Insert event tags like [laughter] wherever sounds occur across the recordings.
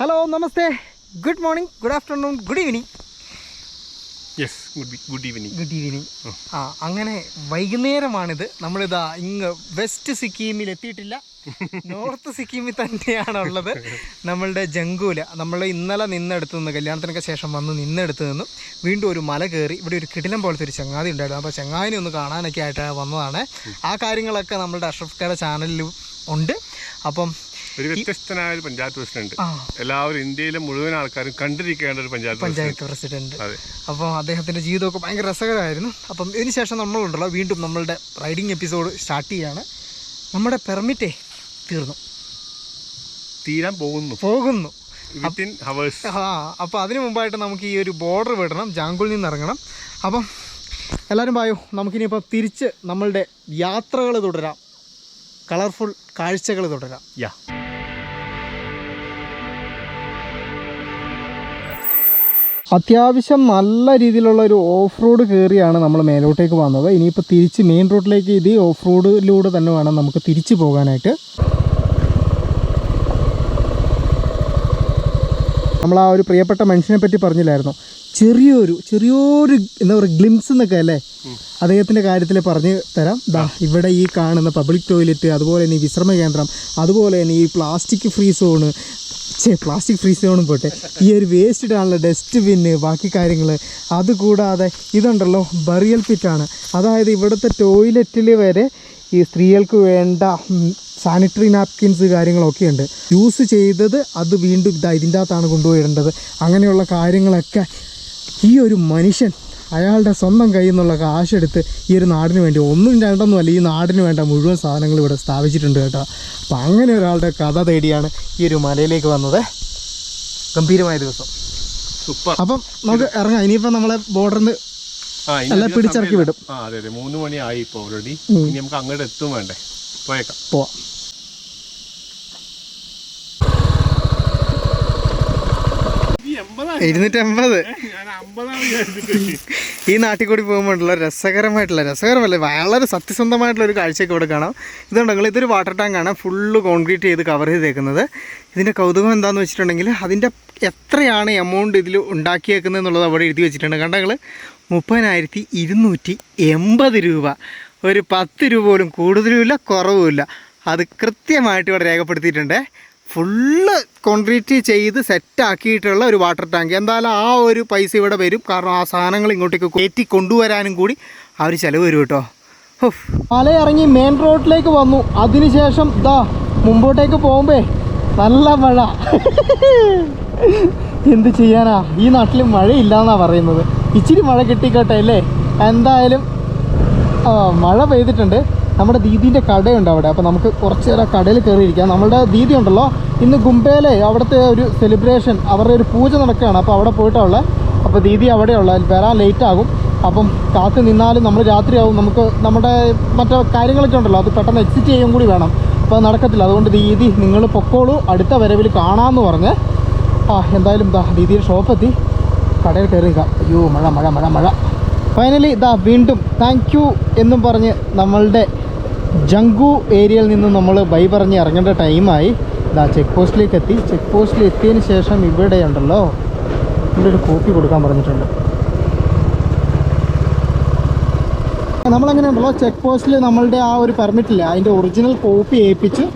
Hello namaste good morning good afternoon good evening yes good good evening good evening ആ അങ്ങനെ വൈകുന്നേരമാണിത്. നമ്മളിതാ ഇങ്ങ് west സിക്കിമിൽ എത്തിയിട്ടില്ല. [laughs] നോർത്ത് സിക്കിമിൽ തന്നെയാണുള്ളത്. നമ്മളുടെ ജങ്കൂല. നമ്മൾ ഇന്നലെ നിന്നെടുത്ത് നിന്ന് കല്യാണത്തിനൊക്കെ ശേഷം വന്ന് നിന്നെടുത്ത് നിന്നും വീണ്ടും ഒരു മല കയറി ഇവിടെ ഒരു കിടിലം പോലത്തെ ഒരു ചങ്ങാതി ഉണ്ടായിരുന്നു. അപ്പോൾ ചങ്ങാതിനെ ഒന്ന് കാണാനൊക്കെ ആയിട്ട് വന്നതാണ്. ആ കാര്യങ്ങളൊക്കെ നമ്മളുടെ അഷ്റഫ് ചാനലിലും ഉണ്ട്. അപ്പം ഒരു വ്യത്യസ്തനായ ഒരു പഞ്ചായത്ത് പ്രസിഡന്റ്. എല്ലാവരും ഇന്ത്യയിലെ മുഴുവൻ ആൾക്കാരും കണ്ടിരിക്കേണ്ട ഒരു പഞ്ചായത്ത് പഞ്ചായത്ത് പ്രസിഡന്റ്. അപ്പോൾ അദ്ദേഹത്തിന്റെ ജീവിതമൊക്കെ ഭയങ്കര രസകരമായിരുന്നു. അപ്പം ഇതിനുശേഷം നമ്മളുണ്ടല്ലോ വീണ്ടും നമ്മളുടെ റൈഡിങ് എപ്പിസോഡ് സ്റ്റാർട്ട് ചെയ്യാണ്. നമ്മുടെ പെർമിറ്റേ തീർന്നു. തീരാൻ പോകുന്നു. പോകുന്നു. ആ അപ്പോൾ അതിനു മുമ്പായിട്ട് നമുക്ക് ഈ ഒരു ബോർഡർ വിടണം ജാങ്കുളിൽ നിന്ന് ഇറങ്ങണം. അപ്പം എല്ലാവരും പായോ നമുക്കിനിയിപ്പോൾ തിരിച്ച് നമ്മളുടെ യാത്രകൾ തുടരാം. കളർഫുൾ കാഴ്ചകൾ തുടരാം. യാ അത്യാവശ്യം നല്ല രീതിയിലുള്ള ഒരു ഓഫ് റോഡ് കയറിയാണ് നമ്മൾ മേലോട്ടേക്ക് വന്നത്. ഇനിയിപ്പോൾ തിരിച്ച് മെയിൻ റോഡിലേക്ക് ഇത് ഓഫ് റോഡിലൂടെ തന്നെ വേണം നമുക്ക് തിരിച്ചു പോകാനായിട്ട്. നമ്മൾ ആ ഒരു പ്രിയപ്പെട്ട മനുഷ്യനെ പറ്റി പറഞ്ഞില്ലായിരുന്നു. ചെറിയൊരു ചെറിയൊരു എന്താ പറയുക ഗ്ലിംസ് എന്നൊക്കെ അല്ലേ? അദ്ദേഹത്തിന്റെ കാര്യത്തിൽ പറഞ്ഞു തരാം. ദാ ഇവിടെ ഈ കാണുന്ന പബ്ലിക് ടോയ്ലറ്റ് അതുപോലെ തന്നെ ഈ വിശ്രമ കേന്ദ്രം അതുപോലെ തന്നെ ഈ പ്ലാസ്റ്റിക് ഫ്രീ സോണ് ചേ പ്ലാസ്റ്റിക് ഫ്രീ സോണും പോട്ടെ. ഈ ഒരു വേസ്റ്റ് ഇടാനുള്ള ഡസ്റ്റ് ബിന്ന് ബാക്കി കാര്യങ്ങൾ അതുകൂടാതെ ഇതുണ്ടല്ലോ ബറിയൽ പിറ്റാണ് അതായത് ഇവിടുത്തെ ടോയ്ലറ്റിൽ വരെ ഈ സ്ത്രീകൾക്ക് വേണ്ട സാനിറ്ററി നാപ്കിൻസ് കാര്യങ്ങളൊക്കെ ഉണ്ട്. യൂസ് ചെയ്തത് അത് വീണ്ടും ഇതാ ഇതിന്റെ അകത്താണ് കൊണ്ടുപോയിടേണ്ടത് അങ്ങനെയുള്ള കാര്യങ്ങളൊക്കെ ഈ ഒരു മനുഷ്യൻ അയാളുടെ സ്വന്തം കയ്യിൽ നിന്നുള്ള കാശെടുത്ത് ഈ ഒരു നാടിന് വേണ്ടി ഒന്നും രണ്ടൊന്നും അല്ല ഈ നാടിന് വേണ്ട മുഴുവൻ സാധനങ്ങൾ ഇവിടെ സ്ഥാപിച്ചിട്ടുണ്ട് കേട്ടോ. അപ്പം അങ്ങനെ ഒരാളുടെ കഥ തേടിയാണ് ഈ ഒരു മലയിലേക്ക് വന്നത്. ഗംഭീരമായ ദിവസം. സൂപ്പർ. അപ്പം നമുക്ക് ഇറങ്ങാം. ഇനിയിപ്പോൾ നമ്മളെ ബോർഡറിൽ ഇനി എല്ലാം പിടിച്ചിറക്കി വിടും. ആ അതെ അതെ. മൂന്ന് മണി ആയി ഇപ്പോൾ ഓൾറെഡി ഇനി നമുക്ക് അങ്ങോട്ട് എത്തും വേണ്ടേ. പോയേക്കാം. പോവാം. ഇരുന്നൂറ്റമ്പത്. ഈ നാട്ടിൽ കൂടി പോകുമ്പോഴുള്ള രസകരമായിട്ടുള്ള രസകരമല്ല വളരെ സത്യസന്ധമായിട്ടുള്ള ഒരു കാഴ്ചയൊക്കെ ഇവിടെ കാണാം. ഇതുണ്ടെങ്കിൽ ഇതൊരു വാട്ടർ ടാങ്കാണ് ഫുള്ള് കോൺക്രീറ്റ് ചെയ്ത് കവർ ചെയ്തേക്കുന്നത്. ഇതിന്റെ കൗതുകം എന്താണെന്ന് വെച്ചിട്ടുണ്ടെങ്കിൽ അതിന്റെ എത്രയാണ് എമൗണ്ട് ഇതിൽ ഉണ്ടാക്കിയേക്കുന്നത് എന്നുള്ളത് അവിടെ എഴുതി വെച്ചിട്ടുണ്ട്. കണ്ടങ്ങൾ മുപ്പതിനായിരത്തി ഇരുന്നൂറ്റി എൺപത് രൂപ. ഒരു പത്ത് രൂപ പോലും കൂടുതലുമില്ല കുറവുമില്ല. അത് കൃത്യമായിട്ട് ഇവിടെ രേഖപ്പെടുത്തിയിട്ടുണ്ട്. ഫുള്ള് കോൺക്രീറ്റ് ചെയ്ത് സെറ്റാക്കിയിട്ടുള്ള ഒരു വാട്ടർ ടാങ്ക് എന്തായാലും ആ ഒരു പൈസ ഇവിടെ വരും. കാരണം ആ സാധനങ്ങൾ ഇങ്ങോട്ടേക്ക് കയറ്റി കൊണ്ടുവരാനും കൂടി ആ ഒരു ചിലവ് വരും കേട്ടോ. മല ഇറങ്ങി മെയിൻ റോഡിലേക്ക് വന്നു. അതിനുശേഷം ഇതാ മുമ്പോട്ടേക്ക് പോകുമ്പേ നല്ല മഴ. [laughs] എന്ത് ചെയ്യാനാ? ഈ നാട്ടിൽ മഴയില്ല പറയുന്നത്. ഇച്ചിരി മഴ കിട്ടിക്കോട്ടെ അല്ലേ? എന്തായാലും ആ മഴ പെയ്തിട്ടുണ്ട്. നമ്മുടെ ദീദീന്റെ കടയുണ്ട് അവിടെ. അപ്പോൾ നമുക്ക് കുറച്ച് നേരം കടയിൽ കയറിയിരിക്കാം. നമ്മളുടെ ദീദി ഉണ്ടല്ലോ. ഇന്ന് ഗുംബേലെ അവിടുത്തെ ഒരു സെലിബ്രേഷൻ അവരുടെ ഒരു പൂജ നടക്കുകയാണ്. അപ്പോൾ അവിടെ പോയിട്ടുള്ളത് അപ്പോൾ ദീദി അവിടെയുള്ള വരാൻ ലേറ്റ് ആകും. അപ്പം കാത്തു നിന്നാലും നമ്മൾ രാത്രിയാവും. നമുക്ക് നമ്മുടെ മറ്റേ കാര്യങ്ങളൊക്കെ ഉണ്ടല്ലോ. അത് പെട്ടെന്ന് എക്സിറ്റ് ചെയ്യും കൂടി വേണം. അപ്പോൾ നടക്കത്തില്ല. അതുകൊണ്ട് ദീദി നിങ്ങൾ പൊക്കോളൂ. അടുത്ത വരവിൽ കാണാമെന്ന് പറഞ്ഞ്. ആ എന്തായാലും ദീദിയുടെ ഷോപ്പെത്തി കടയിൽ കയറി നിൽക്കാം അയ്യോ മഴ മഴ മഴ മഴ. ഫൈനലി ഇതാ വീണ്ടും താങ്ക് യു എന്നും പറഞ്ഞ് നമ്മളുടെ ജങ്കു ഏരിയയിൽ നിന്ന് നമ്മൾ ബൈ പറഞ്ഞ് ഇറങ്ങേണ്ട ടൈമായി ഇതാ ചെക്ക് പോസ്റ്റിലേക്ക് എത്തി ചെക്ക് പോസ്റ്റിൽ എത്തിയതിന് ശേഷം ഇവിടെ ഉണ്ടല്ലോ. ഇവിടെ ഒരു കോപ്പി കൊടുക്കാൻ പറഞ്ഞിട്ടുണ്ട്. നമ്മളെങ്ങനെ ഉണ്ടല്ലോ? ചെക്ക് പോസ്റ്റിൽ നമ്മളുടെ ആ ഒരു പെർമിറ്റില്ല അതിന്റെ ഒറിജിനൽ കോപ്പി ഏൽപ്പിച്ച്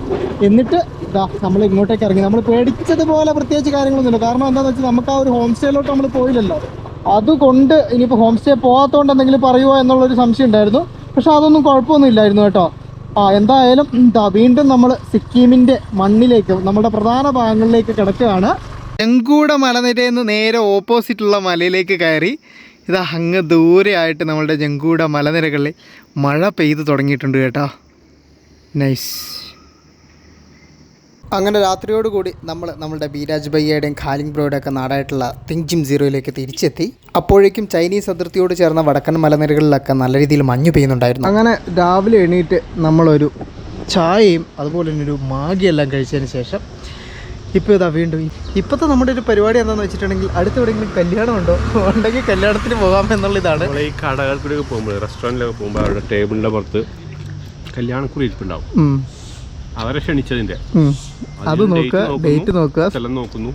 എന്നിട്ട് ഇതാ നമ്മൾ ഇങ്ങോട്ടേക്ക് ഇറങ്ങി. നമ്മൾ പേടിച്ചതുപോലെ പ്രത്യേകിച്ച് കാര്യങ്ങളൊന്നുമില്ല. കാരണം എന്താണെന്ന് വെച്ചാൽ നമുക്ക് ആ ഒരു ഹോം സ്റ്റേയിലോട്ട് നമ്മൾ പോയില്ലല്ലോ. അതുകൊണ്ട് ഇനിയിപ്പോൾ ഹോം സ്റ്റേ പോകാത്തതുകൊണ്ട് എന്തെങ്കിലും പറയുമോ എന്നുള്ളൊരു സംശയം ഉണ്ടായിരുന്നു. പക്ഷേ അതൊന്നും കുഴപ്പമൊന്നും ഇല്ലായിരുന്നു കേട്ടോ. ആ എന്തായാലും വീണ്ടും നമ്മൾ സിക്കിമിന്റെ മണ്ണിലേക്ക് നമ്മുടെ പ്രധാന ഭാഗങ്ങളിലേക്ക് കിടക്കുകയാണ്. ചെങ്കൂട മലനിരയിൽ നിന്ന് നേരെ ഓപ്പോസിറ്റുള്ള മലയിലേക്ക് കയറി. ഇതാ അങ്ങ് ദൂരെയായിട്ട് നമ്മളുടെ ജങ്കൂട മലനിരകളിൽ മഴ പെയ്തു തുടങ്ങിയിട്ടുണ്ട് കേട്ടോ. നൈസ് അങ്ങനെ രാത്രിയോടുകൂടി നമ്മൾ നമ്മുടെ ബീരാജ് ബയ്യയുടെയും ഖാലിംഗ് ബ്രോയുടെ ഒക്കെ നാടായിട്ടുള്ള തിങ് ജിം സീറോയിലേക്ക് തിരിച്ചെത്തി. അപ്പോഴേക്കും ചൈനീസ് അതിർത്തിയോട് ചേർന്ന വടക്കൻ മലനിരകളിലൊക്കെ നല്ല രീതിയിൽ മഞ്ഞു പെയ്യുന്നുണ്ടായിരുന്നു. അങ്ങനെ രാവിലെ എണീറ്റ് നമ്മളൊരു ചായയും അതുപോലെ തന്നെ ഒരു മാഗിയെല്ലാം കഴിച്ചതിന് ശേഷം ഇപ്പോൾ ഇതാ വീണ്ടും ഇപ്പോഴത്തെ നമ്മുടെ ഒരു പരിപാടി എന്താണെന്ന് വെച്ചിട്ടുണ്ടെങ്കിൽ അടുത്ത് എവിടെയെങ്കിലും കല്യാണം ഉണ്ടോ? ഉണ്ടെങ്കിൽ കല്യാണത്തിന് പോകാം എന്നുള്ള ഇതാണ് നമ്മൾ ഈ കടകൾ കൂടെ പോകുമ്പോൾ റെസ്റ്റോറന്റിലൊക്കെ പോകുമ്പോൾ അവരുടെ ടേബിളിന്റെ പുറത്ത് കല്യാണക്കുറി ഇരിപ്പുണ്ടാവും. അവരെ ക്ഷണിച്ചതിന്റെ. അത് നോക്കുക ഡേറ്റ് നോക്കുക. സ്ഥലം നോക്കുന്നു.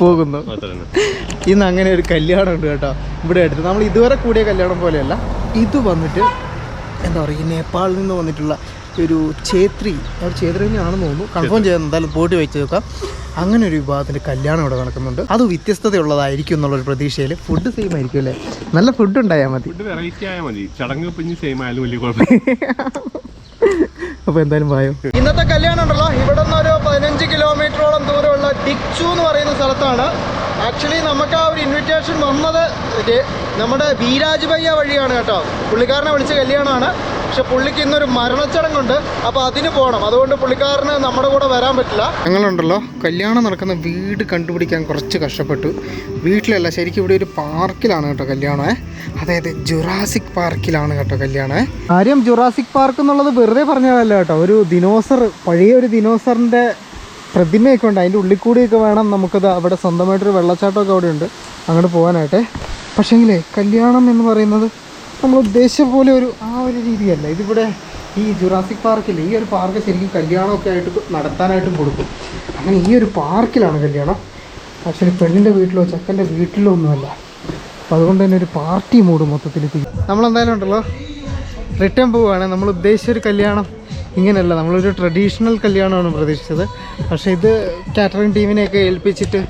പോകുന്നു. ഇന്ന് അങ്ങനെ ഒരു കല്യാണം ഉണ്ട് കേട്ടോ. ഇവിടെ അടുത്ത്. നമ്മൾ ഇതുവരെ കൂടിയ കല്യാണം പോലെയല്ല. ഇത് വന്നിട്ട് എന്താ പറയുക നേപ്പാളിൽ നിന്ന് വന്നിട്ടുള്ള ഒരു ഛേത്രി. അവർ ഛേത്രി തന്നെയാണെന്ന് തോന്നുന്നു. കൺഫേം ചെയ്യാൻ എന്തായാലും പോയിട്ട് വെച്ച് നോക്കാം. അങ്ങനെ ഒരു വിഭാഗത്തിന്റെ കല്യാണം ഇവിടെ നടക്കുന്നുണ്ട്. അത് വ്യത്യസ്തതയുള്ളതായിരിക്കും എന്നുള്ളൊരു പ്രതീക്ഷയിൽ ഫുഡ് സെയിം ആയിരിക്കും അല്ലേ? നല്ല ഫുഡ് ഉണ്ടായാൽ മതി. ഫുഡ് വെറൈറ്റി ആയാൽ മതി. ചടങ്ങ് സെയിം ആയാലും വലിയ കുഴപ്പമില്ല. [laughs] അപ്പോൾ എന്തായാലും വായോ. ഇന്നത്തെ കല്യാണം ഉണ്ടല്ലോ. ഇവിടെ നിന്ന് ഒരു പതിനഞ്ച് കിലോമീറ്ററോളം ദൂരമുള്ള ഡിക്ചു എന്ന് പറയുന്ന സ്ഥലത്താണ്. ആക്ച്വലി നമുക്ക് ആ ഒരു ഇൻവിറ്റേഷൻ വന്നത് നമ്മുടെ ബീരാജ് ഭയ്യ വഴിയാണ് കേട്ടോ. പുള്ളിക്കാരനെ വിളിച്ച കല്യാണമാണ്. പക്ഷെ പുള്ളിക്ക് ഇന്നൊരു മരണച്ചടങ്ങുണ്ട്. അപ്പോൾ അതിന് പോകണം. അതുകൊണ്ട് പുള്ളിക്കാരന് നമ്മുടെ കൂടെ വരാൻ പറ്റില്ല. ഞങ്ങളുണ്ടല്ലോ. കല്യാണം നടക്കുന്ന വീട് കണ്ടുപിടിക്കാൻ കുറച്ച് കഷ്ടപ്പെട്ടു. വീട്ടിലല്ല ശരിക്കും ഇവിടെ ഒരു പാർക്കിലാണ് കേട്ടോ കല്യാണമേ അതായത് ജുറാസിക് പാർക്കിലാണ് കേട്ടോ കല്യാണമേ കാര്യം ജുറാസിക് പാർക്ക് എന്നുള്ളത് വെറുതെ പറഞ്ഞതല്ല കേട്ടോ. ഒരു ദിനോസർ പഴയ ഒരു ദിനോസറിന്റെ പ്രതിമയൊക്കെ ഉണ്ട്. അതിന്റെ ഉള്ളിൽ കൂടിയൊക്കെ വേണം നമുക്കത് അവിടെ സ്വന്തമായിട്ടൊരു വെള്ളച്ചാട്ടമൊക്കെ അവിടെ ഉണ്ട് അങ്ങോട്ട് പോകാനായിട്ടെ പക്ഷേങ്കിലേ കല്യാണം എന്ന് പറയുന്നത് നമ്മൾ ഉദ്ദേശിച്ച പോലെ ഒരു ആ ഒരു രീതിയല്ല. ഇതിവിടെ ഈ ജുറാസിക് പാർക്കിൽ ഈ ഒരു പാർക്ക് ശരിക്കും കല്യാണമൊക്കെ ആയിട്ട് നടത്താനായിട്ടും കൊടുക്കും. അങ്ങനെ ഈ ഒരു പാർക്കിലാണ് കല്യാണം. ആക്ച്വലി പെണ്ണിന്റെ വീട്ടിലോ ചെക്കന്റെ വീട്ടിലോ ഒന്നുമല്ല. അപ്പോൾ അതുകൊണ്ട് തന്നെ ഒരു പാർട്ടി മൂഡ് മൊത്തത്തിൽ നമ്മളെന്തായാലും ഉണ്ടല്ലോ? റിട്ടേൺ പോവുകയാണ്. നമ്മൾ ഉദ്ദേശിച്ച ഒരു കല്യാണം ഇങ്ങനെയല്ല. നമ്മളൊരു ട്രഡീഷണൽ കല്യാണമാണ് പ്രതീക്ഷിച്ചത്. പക്ഷേ ഇത് കാറ്ററിംഗ് ടീമിനെയൊക്കെ ഏൽപ്പിച്ചിട്ട്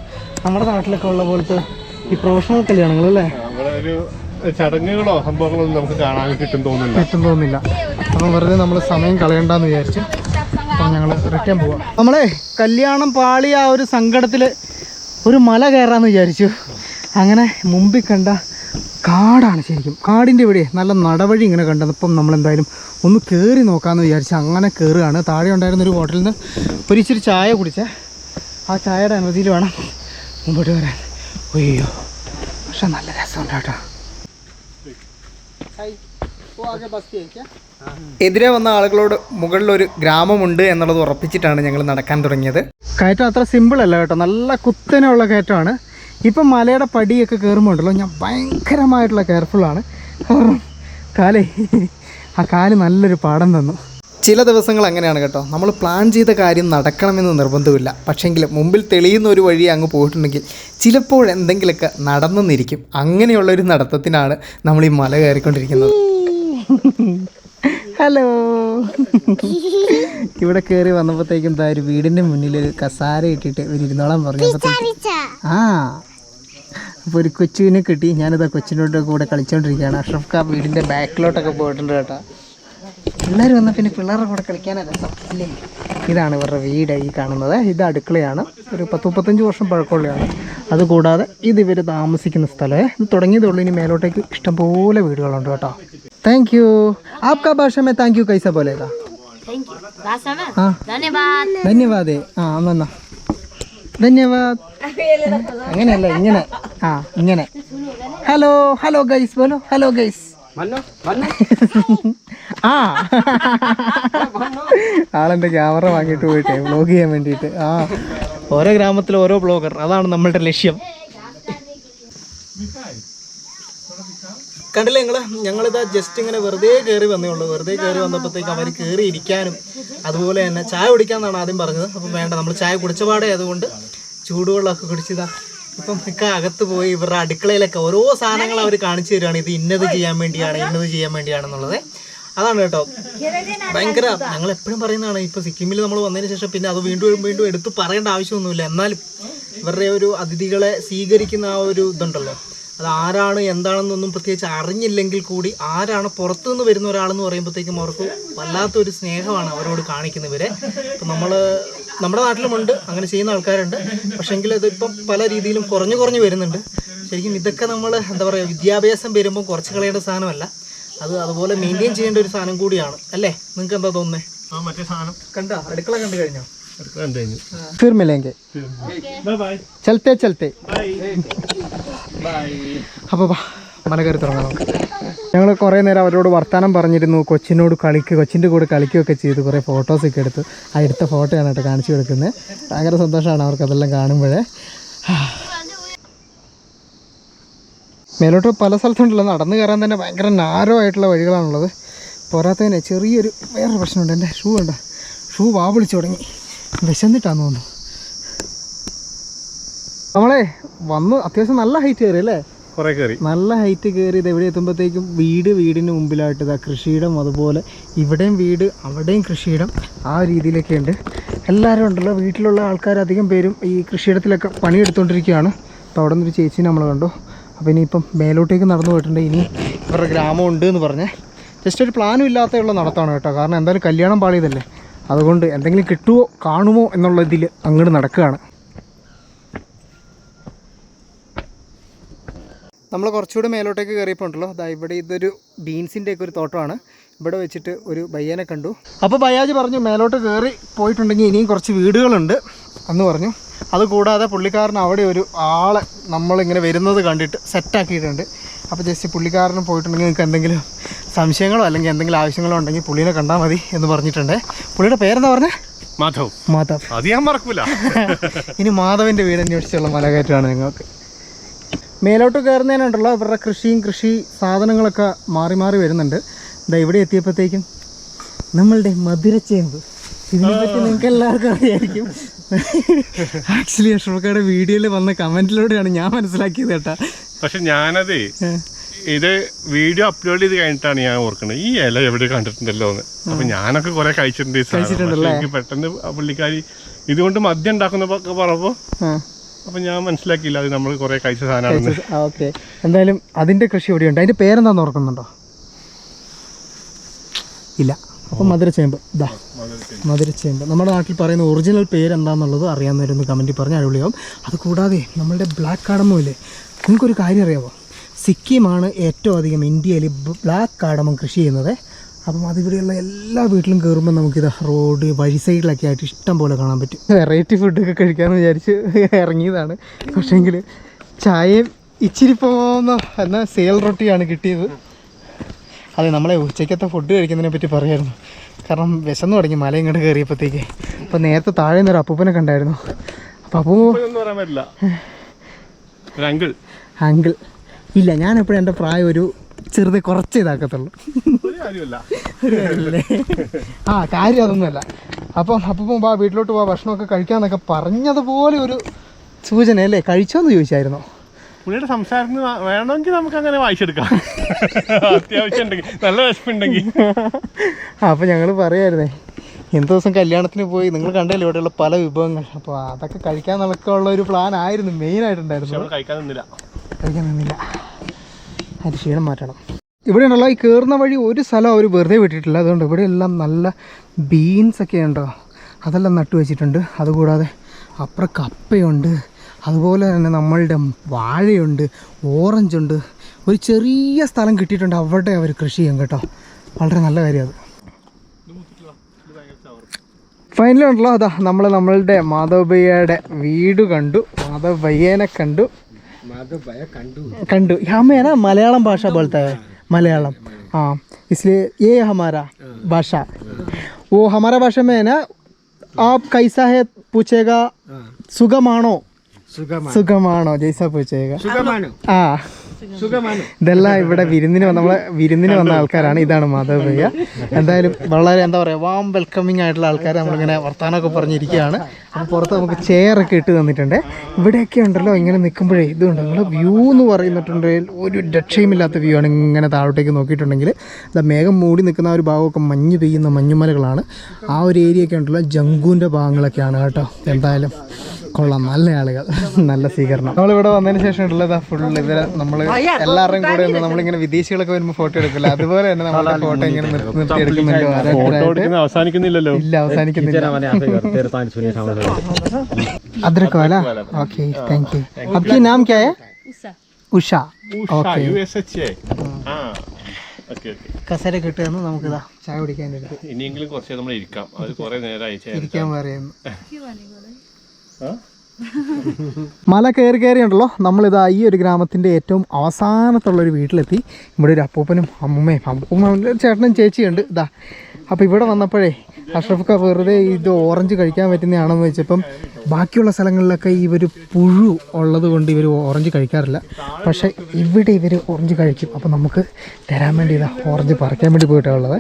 നമ്മുടെ നാട്ടിലൊക്കെ ഉള്ള പോലത്തെ ഈ പ്രൊഫഷണൽ കല്യാണങ്ങൾ അല്ലേ ചടങ്ങുകളോ സംഭവങ്ങളോ നമുക്ക് കാണാൻ കിട്ടും തോന്നുന്നില്ല. കിട്ടും തോന്നുന്നില്ല. അപ്പം വെറുതെ നമ്മൾ സമയം കളയണ്ടെന്ന് വിചാരിച്ചു അപ്പം ഞങ്ങൾ റിട്ടേൺ പോവാം. നമ്മളെ കല്യാണം പാളി ആ ഒരു സങ്കടത്തിൽ ഒരു മല കയറാമെന്ന് വിചാരിച്ചു. അങ്ങനെ മുമ്പിൽ കണ്ട കാടാണ് ശരിക്കും. കാടിന്റെ ഇവിടെ നല്ല നടവഴി ഇങ്ങനെ കണ്ടപ്പം നമ്മൾ എന്തായാലും ഒന്ന് കയറി നോക്കാമെന്ന് വിചാരിച്ചു അങ്ങനെ കയറുകയാണ് താഴെ ഉണ്ടായിരുന്ന ഒരു ഹോട്ടലിൽ നിന്ന് ഒരു ഇച്ചിരി ചായ കുടിച്ച. ആ ചായയുടെ അനുമതിയിൽ വേണം മുമ്പോട്ട് വരാൻ. അയ്യോ പക്ഷെ നല്ല രസമുണ്ട് കേട്ടോ. എതിരെ വന്ന ആളുകളോട് മുകളിൽ മുകളിലൊരു ഗ്രാമമുണ്ട് എന്നുള്ളത് ഉറപ്പിച്ചിട്ടാണ് ഞങ്ങൾ നടക്കാൻ തുടങ്ങിയത്. കയറ്റം അത്ര സിമ്പിൾ അല്ല കേട്ടോ. നല്ല കുത്തനെയുള്ള കയറ്റമാണ്. ഇപ്പം മലയുടെ പടിയൊക്കെ കയറുമ്പോണ്ടല്ലോ ഞാൻ ഭയങ്കരമായിട്ടുള്ള കെയർഫുള്ളാണ് കാരണം കാലേ ആ കാൽ നല്ലൊരു പാഠം തന്നു. ചില ദിവസങ്ങൾ അങ്ങനെയാണ് കേട്ടോ. നമ്മൾ പ്ലാൻ ചെയ്ത കാര്യം നടക്കണമെന്ന് നിർബന്ധമില്ല. പക്ഷേങ്കിൽ മുമ്പിൽ തെളിയുന്ന ഒരു വഴി അങ്ങ് പോയിട്ടുണ്ടെങ്കിൽ ചിലപ്പോൾ എന്തെങ്കിലുമൊക്കെ നടന്നെന്നിരിക്കും. അങ്ങനെയുള്ള ഒരു നടത്തത്തിനാണ് നമ്മൾ ഈ മല കയറിക്കൊണ്ടിരിക്കുന്നത്. ഹലോ. ഇവിടെ കയറി വന്നപ്പോഴത്തേക്കും എന്താ ഒരു വീടിന്റെ മുന്നിൽ ഒരു കസാര ഇട്ടിട്ട് ഒരു ഇരുന്നോളം പറഞ്ഞപ്പോഴത്തേക്കും ആ. അപ്പോൾ ഒരു കൊച്ചുവിനെ കിട്ടി. ഞാനിതാ കൊച്ചിനോട് കൂടെ കളിച്ചുകൊണ്ടിരിക്കുകയാണ് അഷ്റഫ് ഖാ വീടിന്റെ ബാക്കിലോട്ടൊക്കെ പോയിട്ടുണ്ട് കേട്ടോ. എല്ലാവരും വന്ന പിന്നെ പിള്ളേരുടെ കൂടെ കളിക്കാനാണ് രസം അല്ലേ ഇതാണ് ഇവരുടെ വീട് ഈ കാണുന്നത്. ഇത് അടുക്കളയാണ്. ഒരു പത്ത് മുപ്പത്തഞ്ച് വർഷം പഴക്കമുള്ളതാണ്. അതുകൂടാതെ ഇത് ഇവർ താമസിക്കുന്ന സ്ഥലമേ ഇത് തുടങ്ങിയതുള്ളൂ ഇനി മേലോട്ടേക്ക് ഇഷ്ടംപോലെ വീടുകളുണ്ട് കേട്ടോ. താങ്ക് യു ആപ്ക ഭാഷ മേ താങ്ക് യു കൈസ പോലെ ആ. ധന്യവാദേ. ആ എന്നാ ധന്യവാദ്. അങ്ങനെയല്ല ഇങ്ങനെ. ആ ഇങ്ങനെ. ഹലോ ഹലോ ഗൈസ് ബോലോ. ഹലോ ഗൈസ് [laughs] ആ. [laughs] ആളെന്റെ ക്യാമറ വാങ്ങിയിട്ട് പോയിട്ടെ വ്ലോഗ് ചെയ്യാൻ വേണ്ടിയിട്ട്. ആ. ഓരോ ഗ്രാമത്തിലെ ഓരോ ബ്ലോഗർ അതാണ് നമ്മളുടെ ലക്ഷ്യം. കണ്ടില്ല ഞങ്ങൾ ഞങ്ങളിതാ ജസ്റ്റ് ഇങ്ങനെ വെറുതെ കയറി വന്നേ ഉള്ളൂ. വെറുതെ കയറി വന്നപ്പോഴത്തേക്ക് അവർ കയറി ഇരിക്കാനും അതുപോലെ തന്നെ ചായ കുടിക്കാന്നാണ് ആദ്യം പറഞ്ഞത്. അപ്പം വേണ്ട നമ്മൾ ചായ കുടിച്ച പാടെ അതുകൊണ്ട് ചൂടുവെള്ളമൊക്കെ കുടിച്ചതാ. ഇപ്പം മിക്ക അകത്ത് പോയി ഇവരുടെ അടുക്കളയിലൊക്കെ ഓരോ സാധനങ്ങൾ അവർ കാണിച്ചു തരുവാണ്. ഇത് ഇന്നത് ചെയ്യാൻ വേണ്ടിയാണ് ഇന്നത് ചെയ്യാൻ വേണ്ടിയാണെന്നുള്ളത്. അതാണ് കേട്ടോ. ഭയങ്കര ഞങ്ങൾ എപ്പോഴും പറയുന്നതാണ് ഇപ്പൊ സിക്കിമിൽ നമ്മൾ വന്നതിന് ശേഷം പിന്നെ അത് വീണ്ടും വീണ്ടും എടുത്ത് പറയേണ്ട ആവശ്യമൊന്നുമില്ല. എന്നാലും ഇവരുടെ ഒരു അതിഥികളെ സ്വീകരിക്കുന്ന ആ ഒരു ഇതുണ്ടല്ലോ. അത് ആരാണ് എന്താണെന്നൊന്നും പ്രത്യേകിച്ച് അറിഞ്ഞില്ലെങ്കിൽ കൂടി ആരാണ് പുറത്തുനിന്ന് വരുന്ന ഒരാളെന്ന് പറയുമ്പോഴത്തേക്കും അവർക്ക് വല്ലാത്തൊരു സ്നേഹമാണ് അവരോട് കാണിക്കുന്നവരെ ഇപ്പം നമ്മൾ നമ്മുടെ നാട്ടിലുമുണ്ട് അങ്ങനെ ചെയ്യുന്ന ആൾക്കാരുണ്ട്. പക്ഷേങ്കിൽ ഇതിപ്പം പല രീതിയിലും കുറഞ്ഞു കുറഞ്ഞു വരുന്നുണ്ട്. ശരിക്കും ഇതൊക്കെ നമ്മൾ എന്താ പറയുക വിദ്യാഭ്യാസം വരുമ്പോൾ കുറച്ച് കളയേണ്ട സാധനമല്ല. അത് അതുപോലെ മെയിൻറ്റെയിൻ ചെയ്യേണ്ട ഒരു സാധനം കൂടിയാണ് അല്ലേ നിങ്ങൾക്ക് എന്താ തോന്നുന്നത് ആ മറ്റേ സാധനം കണ്ടോ അടുക്കള കണ്ടു കഴിഞ്ഞോ കണ്ടു കഴിഞ്ഞു फिर मिलेंगे ബൈ ബൈ चलते चलते ബൈ അപ്പോൾ വാ മല കയറി തുടങ്ങാം നമുക്ക് ഞങ്ങൾ കുറേ നേരം അവരോട് വർത്തമാനം പറഞ്ഞിരുന്നു കൊച്ചിനോട് കളിക്കുക കൊച്ചിൻ്റെ കൂടെ കളിക്കുകയൊക്കെ ചെയ്തു കുറേ ഫോട്ടോസൊക്കെ എടുത്തു ആ എടുത്ത ഫോട്ടോയാണ് കേട്ടോ കാണിച്ചു കൊടുക്കുന്നത് ഭയങ്കര സന്തോഷമാണ് അവർക്ക് അതെല്ലാം കാണുമ്പോഴേ മേലോട്ട് പല സ്ഥലത്തുണ്ടല്ലോ. നടന്നു കയറാൻ തന്നെ ഭയങ്കര നാരോ ആയിട്ടുള്ള വഴികളാണുള്ളത്. പോരാത്തതിന് ചെറിയൊരു വേറൊരു പ്രശ്നമുണ്ട്. എന്റെ ഷൂ ഉണ്ട് ഷൂ വാ വിളിച്ചു തുടങ്ങി. വിശന്നിട്ടാന്ന് തോന്നുന്നു. നമ്മളെ വന്ന് അത്യാവശ്യം നല്ല ഹൈറ്റ് കയറി അല്ലേ? കുറേ കയറി. നല്ല ഹൈറ്റ് കയറി ഇത് എവിടെ എത്തുമ്പോഴത്തേക്കും വീട് വീടിന് മുമ്പിലായിട്ട് ഇതാ കൃഷിയിടം അതുപോലെ ഇവിടെയും വീട് അവിടെയും കൃഷിയിടം ആ രീതിയിലൊക്കെ ഉണ്ട്. എല്ലാവരും ഉണ്ടല്ലോ. വീട്ടിലുള്ള ആൾക്കാർ അധികം പേരും ഈ കൃഷിയിടത്തിലൊക്കെ പണിയെടുത്തുകൊണ്ടിരിക്കുകയാണ് അപ്പോൾ അവിടെ നിന്നൊരു ചേച്ചി നമ്മൾ കണ്ടു. അപ്പോൾ ഇനിയിപ്പം മേലോട്ടേക്ക് നടന്നു പോയിട്ടുണ്ട്. ഇനി ഇവരുടെ ഗ്രാമം ഉണ്ട് എന്ന് പറഞ്ഞ് ജസ്റ്റ് ഒരു പ്ലാനും ഇല്ലാത്തയുള്ള നടത്താണ് കേട്ടോ. കാരണം എന്തായാലും കല്യാണം പാളിയതല്ലേ. അതുകൊണ്ട് എന്തെങ്കിലും കിട്ടുമോ കാണുമോ എന്നുള്ള ഇതിൽ അങ്ങോട്ട് നടക്കുകയാണ്. നമ്മൾ കുറച്ചുകൂടി മേലോട്ടേക്ക് കയറിയപ്പോൾ ഉണ്ടല്ലോ അതാ ഇവിടെ ഇതൊരു ബീൻസിന്റെ ഒക്കെ ഒരു തോട്ടമാണ്. ഇവിടെ വെച്ചിട്ട് ഒരു ബയ്യനെ കണ്ടു. അപ്പോൾ ബയ്യാജ് പറഞ്ഞു മേലോട്ട് കയറി പോയിട്ടുണ്ടെങ്കിൽ ഇനിയും കുറച്ച് വീടുകളുണ്ട് എന്ന് പറഞ്ഞു. അതുകൂടാതെ പുള്ളിക്കാരൻ അവിടെ ഒരു ആളെ നമ്മളിങ്ങനെ വരുന്നത് കണ്ടിട്ട് സെറ്റാക്കിയിട്ടുണ്ട്. അപ്പോൾ ജസ്റ്റ് പുള്ളിക്കാരന് പോയിട്ടുണ്ടെങ്കിൽ നിങ്ങൾക്ക് എന്തെങ്കിലും സംശയങ്ങളോ അല്ലെങ്കിൽ എന്തെങ്കിലും ആവശ്യങ്ങളോ ഉണ്ടെങ്കിൽ പുള്ളീനെ കണ്ടാൽ മതി എന്ന് പറഞ്ഞിട്ടുണ്ട്. പുള്ളിയുടെ പേരെന്താ പറഞ്ഞത് മാധവ്. മാധവ്. അത് ഞാൻ മറക്കില്ല [laughs] ഇനി മാധവന്റെ വീട് അന്വേഷിച്ചുള്ള മലകയറ്റമാണ് ഞങ്ങൾക്ക് മേലോട്ട് കയറുന്നതിനുണ്ടല്ലോ ഇവരുടെ കൃഷിയും കൃഷി സാധനങ്ങളൊക്കെ മാറി മാറി വരുന്നുണ്ട്. ഇതാ ഇവിടെ എത്തിയപ്പോഴത്തേക്കും നമ്മളുടെ മധുരച്ചേമ്പ്. ഇതിനെപ്പറ്റി നിങ്ങൾക്ക് എല്ലാവർക്കും അറിയായിരിക്കും. [laughs] ആക്ച്വലി അഷ്റഫക്കയുടെ വീഡിയോയിൽ വന്ന കമന്റിലൂടെയാണ് ഞാൻ മനസ്സിലാക്കിയത് കേട്ടാ. പക്ഷെ ഞാനത് ഇത് വീഡിയോ അപ്ലോഡ് ചെയ്ത് കഴിഞ്ഞിട്ടാണ് ഞാൻ ഓർക്കുന്നത്. ഈ ഇല എവിടെ കണ്ടിട്ടുണ്ടല്ലോ എന്ന്. അപ്പൊ ഞാനൊക്കെ കുറെ കഴിച്ചിട്ടുണ്ട് എനിക്ക് പെട്ടെന്ന് പുള്ളിക്കാരി ഇതുകൊണ്ട് മദ്യം ഉണ്ടാക്കുന്ന പറഞ്ഞപ്പോ അപ്പൊ ഞാൻ മനസ്സിലാക്കിയില്ല അത് നമ്മൾ കുറെ കഴിച്ച സാധനമാണ് ഓക്കെ. എന്തായാലും അതിന്റെ കൃഷി ഇവിടെയുണ്ട് അതിന്റെ പേരെന്താന്ന് ഓർക്കുന്നുണ്ടോ? ഇല്ല. അപ്പം മധുരച്ചേമ്പ് ഇതാ മധുരച്ചേമ്പ് നമ്മുടെ നാട്ടിൽ പറയുന്ന ഒറിജിനൽ പേര് എന്താണെന്നുള്ളത് അറിയാവുന്നവരൊന്ന് കമന്റിൽ പറഞ്ഞ് അടിപൊളിയാവും. അത് കൂടാതെ നമ്മളുടെ ബ്ലാക്ക് കാടമോ ഇല്ലേ? നിങ്ങൾക്കൊരു കാര്യം അറിയാമോ സിക്കിമാണ് ഏറ്റവും അധികം ഇന്ത്യയിൽ ബ്ലാക്ക് കാടമം കൃഷി ചെയ്യുന്നത്. അപ്പം അതിവിടെയുള്ള എല്ലാ വീട്ടിലും കയറുമ്പോൾ നമുക്കിത് റോഡ് വഴി സൈഡിലൊക്കെ ആയിട്ട് ഇഷ്ടം പോലെ കാണാൻ പറ്റും. വെറൈറ്റി ഫുഡൊക്കെ കഴിക്കാമെന്ന് വിചാരിച്ച് ഇറങ്ങിയതാണ്. പക്ഷേങ്കിൽ ചായയും ഇച്ചിരി പോകുന്ന എന്നാൽ സേൽ റൊട്ടിയാണ് കിട്ടിയത്. അതെ നമ്മളെ ഉച്ചയ്ക്കത്തെ ഫുഡ് കഴിക്കുന്നതിനെ പറ്റി പറയായിരുന്നു. കാരണം വിശന്നു തുടങ്ങി മല ഇങ്ങോട്ട് കയറിയപ്പോഴത്തേക്ക്. അപ്പോൾ നേരത്തെ താഴെ നിന്നൊരു അപ്പൂപ്പനെ കണ്ടായിരുന്നു. അപ്പോൾ അപ്പൂ അങ്കിൾ അങ്കിൾ ഇല്ല ഞാൻ എപ്പോഴും എന്റെ പ്രായം ഒരു ചെറുതെ കുറച്ച് ഇതാക്കത്തുള്ളൂ. ആ കാര്യം അതൊന്നുമല്ല. അപ്പം അപ്പം വാ വീട്ടിലോട്ട് പോവാ ഭക്ഷണമൊക്കെ കഴിക്കാമെന്നൊക്കെ പറഞ്ഞതുപോലെ ഒരു സൂചന അല്ലേ കഴിച്ചോ എന്ന് ചോദിച്ചായിരുന്നോ. പുള്ളിയുടെ സംസാരത്തിന് വേണമെങ്കിൽ നമുക്ക് അങ്ങനെ വായിച്ചെടുക്കാം. അത്യാവശ്യം ഉണ്ടെങ്കിൽ നല്ല വിശപ്പുണ്ടെങ്കിൽ അപ്പോൾ ഞങ്ങൾ പറയായിരുന്നേ എന്ത് ദിവസം കല്യാണത്തിന് പോയി നിങ്ങൾ കണ്ടല്ലോ ഇവിടെയുള്ള പല വിഭവങ്ങൾ. അപ്പോൾ അതൊക്കെ കഴിക്കാൻ നടക്കാനുള്ള ഒരു പ്ലാൻ ആയിരുന്നു മെയിൻ ആയിട്ടുണ്ടായിരുന്നു കഴിക്കാൻ നിന്നില്ല. കഴിക്കാൻ നിന്നില്ല. അത് ക്ഷീണം മാറ്റണം. ഇവിടെ ഉണ്ടല്ലോ ഈ കയറുന്ന വഴി ഒരു സ്ഥലം അവർ വെറുതെ വിട്ടിട്ടില്ല. അതുകൊണ്ട് ഇവിടെ എല്ലാം നല്ല ബീൻസ് ഒക്കെ ഉണ്ടോ? അതെല്ലാം നട്ടു വെച്ചിട്ടുണ്ട്. അതുകൂടാതെ അപ്പുറം കപ്പയുണ്ട്. അതുപോലെ തന്നെ നമ്മളുടെ വാഴയുണ്ട് ഓറഞ്ചുണ്ട് ഒരു ചെറിയ സ്ഥലം കിട്ടിയിട്ടുണ്ട് അവിടെ അവർ കൃഷി ചെയ്യും കേട്ടോ വളരെ നല്ല കാര്യം അത് ഫൈനലി ഉണ്ടല്ലോ അതാ നമ്മൾ നമ്മളുടെ മാധവ് ഭയ്യയുടെ വീട് കണ്ടു മാധവ് ഭയ്യനെ കണ്ടു कंडू हमें ना मलयालम भाषा बोलता है मलयालम हाँ इसलिए ये हमारा भाषा वो हमारा भाषा में है ना आप कैसा है पूछेगा सुगमाणो സുഖമാണോ? ജയ്സ പൂച്ചേക ആ. ഇതെല്ലാം ഇവിടെ വിരുന്നിന് വന്ന നമ്മളെ വിരുന്നിന് വന്ന ആൾക്കാരാണ്. ഇതാണ് മാധവ് ഭയ്യ എന്തായാലും വളരെ എന്താ പറയുക വാം വെൽക്കമിങ് ആയിട്ടുള്ള ആൾക്കാർ നമ്മളിങ്ങനെ വർത്താനമൊക്കെ പറഞ്ഞിരിക്കുകയാണ്. അപ്പോൾ പുറത്ത് നമുക്ക് ചെയറൊക്കെ ഇട്ട് തന്നിട്ടുണ്ട്. ഇവിടെയൊക്കെ ഉണ്ടല്ലോ ഇങ്ങനെ നിൽക്കുമ്പോഴേ. ഇതുണ്ട്. നമ്മൾ വ്യൂ എന്ന് പറയുന്നിട്ടുണ്ടെങ്കിൽ ഒരു രക്ഷയുമില്ലാത്ത വ്യൂ ആണ് ഇങ്ങനെ താഴോട്ടേക്ക് നോക്കിയിട്ടുണ്ടെങ്കിൽ. അതാ മേഘം മൂടി നിൽക്കുന്ന ഒരു ഭാഗമൊക്കെ മഞ്ഞ് പെയ്യുന്ന മഞ്ഞുമലകളാണ്. ആ ഒരു ഏരിയ ഒക്കെ ഉണ്ടല്ലോ ജങ്കൂന്റെ ഭാഗങ്ങളൊക്കെയാണ് കേട്ടോ എന്തായാലും. കൊള്ളാം. നല്ല ആളുകൾ. നല്ല സ്വീകരണം. നമ്മളിവിടെ വന്നതിന് ശേഷം ഉള്ളത് ഫുൾ ഇതിൽ നമ്മൾ എല്ലാവരുടെയും കൂടെ നമ്മളിങ്ങനെ വിദേശികളൊക്കെ വരുമ്പോൾ ഫോട്ടോ എടുക്കില്ല. അതുപോലെ തന്നെ നമ്മുടെ ഫോട്ടോ ഇങ്ങനെ നിർത്തി എടുക്കുന്നുണ്ടോ. അവസാനിക്കുന്നില്ലല്ലോ. ഇല്ല അവസാനിക്കുന്നില്ല. അതിരക്കോല ഓക്കെ താങ്ക് യു അബ്ക്കി നാം ക്യാ ഉഷ. ഓക്കെ കസേര കിട്ടുമെന്ന് നമുക്ക് ചായ കുടിക്കാൻ ഇനിയെങ്കിലും കുറച്ച് നമ്മൾ ഇരിക്കാം. അത് കുറെ നേരമായി ഇരിക്കാൻ പറയുന്നു. മല കയറി കയറി ഉണ്ടല്ലോ. നമ്മളിതാ ഈ ഒരു ഗ്രാമത്തിന്റെ ഏറ്റവും അവസാനത്തുള്ള ഒരു വീട്ടിലെത്തി ഇവിടെ ഒരു അപ്പൂപ്പനും അമ്മൂമ്മയും അപ്പൂമ്മ ചേട്ടനും ചേച്ചിയുണ്ട്. ഇതാ. അപ്പോൾ ഇവിടെ വന്നപ്പോഴേ അഷ്റഫ്ക്ക വെറുതെ ഇത് ഓറഞ്ച് കഴിക്കാൻ പറ്റുന്നതാണെന്ന് വെച്ചപ്പം ബാക്കിയുള്ള സ്ഥലങ്ങളിലൊക്കെ ഇവർ പുഴു ഉള്ളത് കൊണ്ട് ഇവർ ഓറഞ്ച് കഴിക്കാറില്ല. പക്ഷേ ഇവിടെ ഇവർ ഓറഞ്ച് കഴിക്കും. അപ്പോൾ നമുക്ക് തരാൻ വേണ്ടി ഇതാ ഓറഞ്ച് പറിക്കാൻ വേണ്ടി പോയിട്ടാണ് ഉള്ളത്.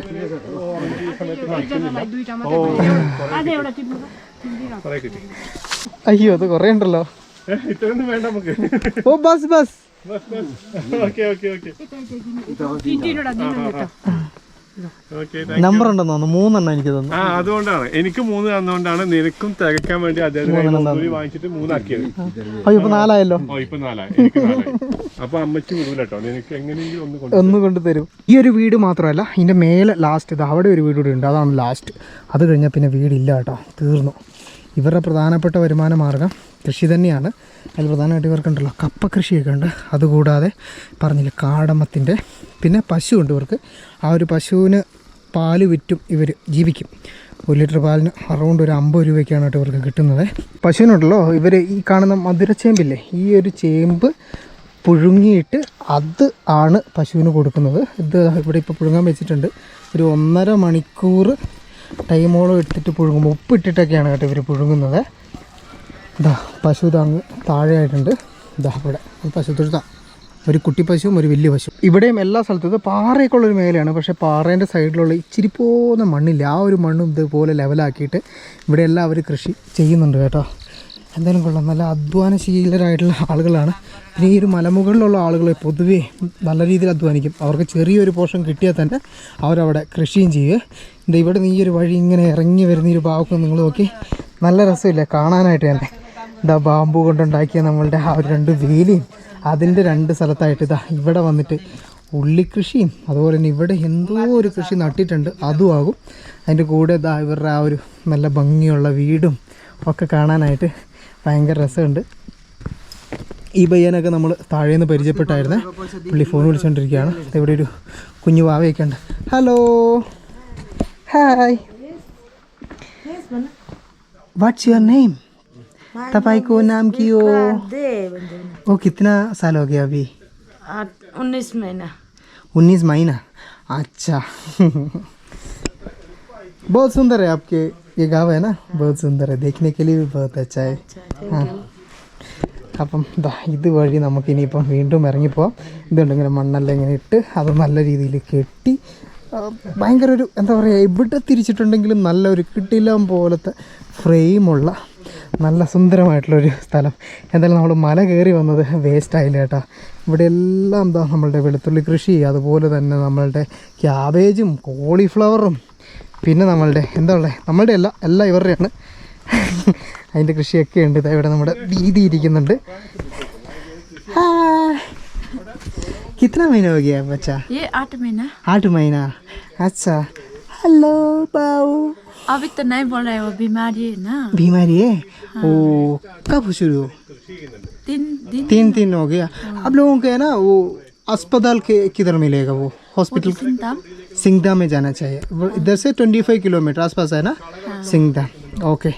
കുറെ കിട്ടി. അയ്യോ അത് കൊറേ ഉണ്ടല്ലോ. ഇത്രയൊന്നും വേണ്ട നമുക്ക്. ഓ ബസ് bus. Okay okay okay. Okay number ഉണ്ടെന്ന് തോന്നുന്നു. മൂന്നെണ്ണം എനിക്ക് തന്നു. ആ അതുകൊണ്ടാണ്. എനിക്ക് മൂന്ന് തന്നുകൊണ്ടാണ് നിനക്കും തികക്കാൻ വേണ്ടി അദ്ദേഹത്തിന് കൂടി വാങ്ങിച്ചിട്ട് മൂന്നാക്കിയത്. അയ്യോ ഇപ്പൊ നാലായല്ലോ? ഓ ഇപ്പൊ നാലായി. എനിക്ക് നാലായി. അപ്പൊ അമ്മച്ചി വിടൂല നിനക്ക് എങ്ങനെയെങ്കിലും ഒന്ന് കൊണ്ട് ഒന്ന് കൊണ്ട് തരും. ഈ ഒരു വീട് മാത്രമല്ല ഇതിന്റെ മേലെ ലാസ്റ്റ് ഇത് അവിടെ ഒരു വീട് കൂടി ഉണ്ട്. അതാണ് ലാസ്റ്റ് അത് കഴിഞ്ഞാൽ പിന്നെ വീടില്ല കേട്ടോ. തീർന്നു. ഇവരുടെ പ്രധാനപ്പെട്ട വരുമാന മാർഗം കൃഷി തന്നെയാണ്. അതിൽ പ്രധാനമായിട്ട് ഇവർക്കുണ്ടല്ലോ കപ്പ കൃഷിയൊക്കെ ഉണ്ട്. അതുകൂടാതെ പറഞ്ഞില്ല കാടമത്തിന്റെ പിന്നെ പശു ഉണ്ട് ഇവർക്ക്. ആ ഒരു പശുവിന് പാൽ വിറ്റും ഇവർ ജീവിക്കും. ഒരു ലിറ്റർ പാലിന് അറൗണ്ട് ഒരു അമ്പത് രൂപയ്ക്കാണ് കേട്ടോ ഇവർക്ക് കിട്ടുന്നത്. പശുവിനുണ്ടല്ലോ ഇവർ ഈ കാണുന്ന മധുരച്ചേമ്പില്ലേ ഈ ഒരു ചേമ്പ് പുഴുങ്ങിയിട്ട് അത് ആണ് പശുവിന് കൊടുക്കുന്നത്. ഇത് ഇവിടെ ഇപ്പോൾ പുഴുങ്ങാൻ വെച്ചിട്ടുണ്ട്. ഒരു ഒന്നര മണിക്കൂർ ടൈമോളം എടുത്തിട്ട് പുഴുങ്ങും ഉപ്പിട്ടിട്ടൊക്കെയാണ് കേട്ടോ ഇവർ പുഴുങ്ങുന്നത്. ഇതാ പശു ഇതാ അങ്ങ് താഴെയായിട്ടുണ്ട്. ഇതാ ഇവിടെ പശു തൊഴുത്ത ഒരു കുട്ടി പശുവും ഒരു വലിയ പശു ഇവിടെയും എല്ലാ സ്ഥലത്തും പാറയൊക്കെ ഉള്ളൊരു മേഖലയാണ്. പക്ഷേ പാറേന്റെ സൈഡിലുള്ള ഇച്ചിരി പോകുന്ന മണ്ണില്ല. ആ ഒരു മണ്ണും ഇതുപോലെ ലെവലാക്കിയിട്ട് ഇവിടെ എല്ലാം അവർ കൃഷി ചെയ്യുന്നുണ്ട് കേട്ടോ. എന്തായാലും കൊള്ളാം. നല്ല അധ്വാനശീലരായിട്ടുള്ള ആളുകളാണ്. പിന്നെ ഈ ഒരു മലമുകളിലുള്ള ആളുകൾ പൊതുവേ നല്ല രീതിയിൽ അധ്വാനിക്കും. അവർക്ക് ചെറിയൊരു പോർഷൻ കിട്ടിയാൽ തന്നെ അവരവിടെ കൃഷിയും ചെയ്യുക എന്താ ഇവിടെ നീ ഒരു വഴി ഇങ്ങനെ ഇറങ്ങി വരുന്ന ഒരു ഭാഗമൊക്കെ നിങ്ങൾ നോക്കി. നല്ല രസമില്ല കാണാനായിട്ട് തന്നെ. ഇതാ ബാമ്പു കൊണ്ടുണ്ടാക്കിയ നമ്മളുടെ ആ ഒരു രണ്ട് വേലിയും അതിന്റെ രണ്ട് സ്ഥലത്തായിട്ട് ഇതാ ഇവിടെ വന്നിട്ട് ഉള്ളിക്കൃഷിയും അതുപോലെ തന്നെ ഇവിടെ എന്തോ ഒരു കൃഷി നട്ടിട്ടുണ്ട് അതും ആകും. അതിന്റെ കൂടെ ഇതാ ഇവരുടെ ആ ഒരു നല്ല ഭംഗിയുള്ള വീടും ഒക്കെ കാണാനായിട്ട് ഭയങ്കര രസമുണ്ട്. ഈ പയ്യനൊക്കെ നമ്മൾ താഴേന്ന് പരിചയപ്പെട്ടായിരുന്നു. പുള്ളി ഫോൺ വിളിച്ചുകൊണ്ടിരിക്കുകയാണ് ഇവിടെ ഒരു കുഞ്ഞു വാവയൊക്കെ ഉണ്ട്. Hello hi what's your name तपाईँको नाम के हो दे बंदे वो कितना साल हो गया अभी उन्नीस महीना उन्नीस महीना अच्छा बहुत सुंदर है आपके ये गाँव है ना बहुत सुंदर है देखने के लिए भी बहुत अच्छा है हाँ അപ്പം ദാ ഇതുവഴി നമുക്ക് ഇനിയിപ്പം വീണ്ടും ഇറങ്ങിപ്പോവാം ഇതുണ്ട് ഇങ്ങനെ മണ്ണെല്ലാം ഇങ്ങനെ ഇട്ട് അത് നല്ല രീതിയിൽ കെട്ടി ആ, ഭയങ്കര ഒരു എന്താ പറയുക എവിടെ തിരിച്ചിട്ടുണ്ടെങ്കിലും നല്ലൊരു കിട്ടിലം പോലത്തെ ഫ്രെയിമുള്ള നല്ല സുന്ദരമായിട്ടുള്ളൊരു സ്ഥലം എന്തായാലും നമ്മൾ മല കയറി വന്നത് വേസ്റ്റ് ആയില്ല കേട്ടോ ഇവിടെ എല്ലാം എന്താ നമ്മളുടെ വെളുത്തുള്ളി കൃഷി അതുപോലെ തന്നെ നമ്മളുടെ ക്യാബേജും കോളിഫ്ലവറും പിന്നെ നമ്മളുടെ എന്താ ഉള്ളത് നമ്മളുടെ അല്ല എല്ലാം ഇവരുടെയാണ് അതിൻ്റെ കൃഷിയൊക്കെ ഉണ്ട് ഇതാ ഇവിടെ നമ്മുടെ ദീദി ഇരിക്കുന്നുണ്ട് ഹായ്. कितना महीना हो गया बच्चा ये आठ महीना आठ महीना अच्छा हेलो बाऊ अभी तो नहीं बोल रहे वो बीमारी है ना बीमारी है ओ कब शुरू तीन दिन तीन दिन हो गया आप लोगों के है ना वो अस्पताल के किधर मिलेगा वो हॉस्पिटल सिंगदाम सिंगदा में जाना चाहिए वो इधर से ट्वेंटी फाइव किलोमीटर आसपास है ना സിംഗ്ദാം ഓക്കെ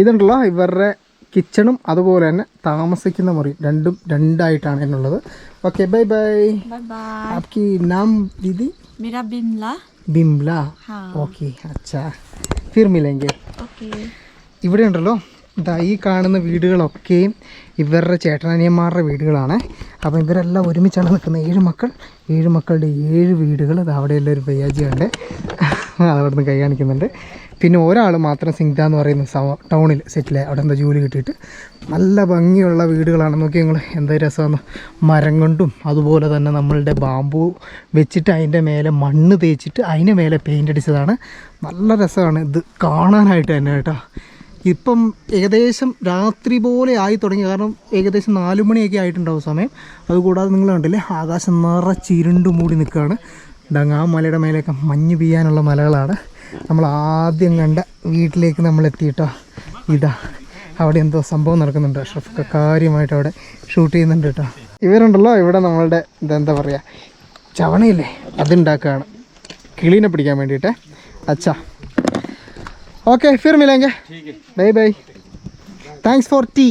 ഇതുണ്ടല്ലോ ഇവരുടെ കിച്ചണും അതുപോലെ തന്നെ താമസിക്കുന്ന മുറി രണ്ടും രണ്ടായിട്ടാണ് എന്നുള്ളത് okay bye bye bye bye आपकी नाम दीदी मेरा बिमला बिमला हाँ ഓക്കെ അച്ഛാ ഫിർ മിലെങ്കിൽ ഇവിടെ ഉണ്ടല്ലോ. ഇതാ ഈ കാണുന്ന വീടുകളൊക്കെയും ഇവരുടെ ചേട്ടനനിയന്മാരുടെ വീടുകളാണ്. അപ്പോൾ ഇവരെല്ലാം ഒരുമിച്ചാണ് നിൽക്കുന്നത്. ഏഴ് മക്കൾ ഏഴ് മക്കളുടെ ഏഴ് വീടുകൾ ഇത് അവിടെയുള്ള ഒരു പയ്യാജിയുണ്ട് അതവിടുന്ന് കൈ കാണിക്കുന്നുണ്ട്. പിന്നെ ഒരാൾ മാത്രം സിംഗ്ദ എന്ന് പറയുന്ന സ ടൗണിൽ സെറ്റിലായി. അവിടെ എന്താ ജോലി കിട്ടിയിട്ട് നല്ല ഭംഗിയുള്ള വീടുകളാണ്. നോക്കി നിങ്ങൾ എന്താ രസമാണ് മരം കൊണ്ടും അതുപോലെ തന്നെ നമ്മളുടെ ബാമ്പു വെച്ചിട്ട് അതിന്റെ മേലെ മണ്ണ് തേച്ചിട്ട് അതിന് മേലെ പെയിന്റ് അടിച്ചതാണ്. നല്ല രസമാണ്. ഇത് കാണാനായിട്ട് തന്നെ കേട്ടോ. ഇപ്പം ഏകദേശം രാത്രി പോലെ ആയി തുടങ്ങി. കാരണം ഏകദേശം നാല് മണിയൊക്കെ ആയിട്ടുണ്ടാവും സമയം. അതുകൂടാതെ നിങ്ങൾ കണ്ടില്ലേ ആകാശം നിറച്ചിരുണ്ട് മൂടി നിൽക്കുകയാണ്. ഇതങ്ങ് ആ മലയുടെ മേലെയൊക്കെ മഞ്ഞ് പെയ്യാനുള്ള മലകളാണ്. നമ്മൾ ആദ്യം കണ്ട വീട്ടിലേക്ക് നമ്മൾ എത്തിയിട്ടോ ഇതാ അവിടെ എന്തോ സംഭവം നടക്കുന്നുണ്ട് അഷ്റഫൊക്കെ കാര്യമായിട്ട് അവിടെ ഷൂട്ട് ചെയ്യുന്നുണ്ട് കേട്ടോ ഇവരുണ്ടല്ലോ ഇവിടെ നമ്മളുടെ ഇതെന്താ പറയുക ചവണയില്ലേ അതുണ്ടാക്കുകയാണ് കിളീനെ പിടിക്കാൻ വേണ്ടിയിട്ട് അച്ഛാ okay fir മിലേങ്കെ bye bye thanks for tea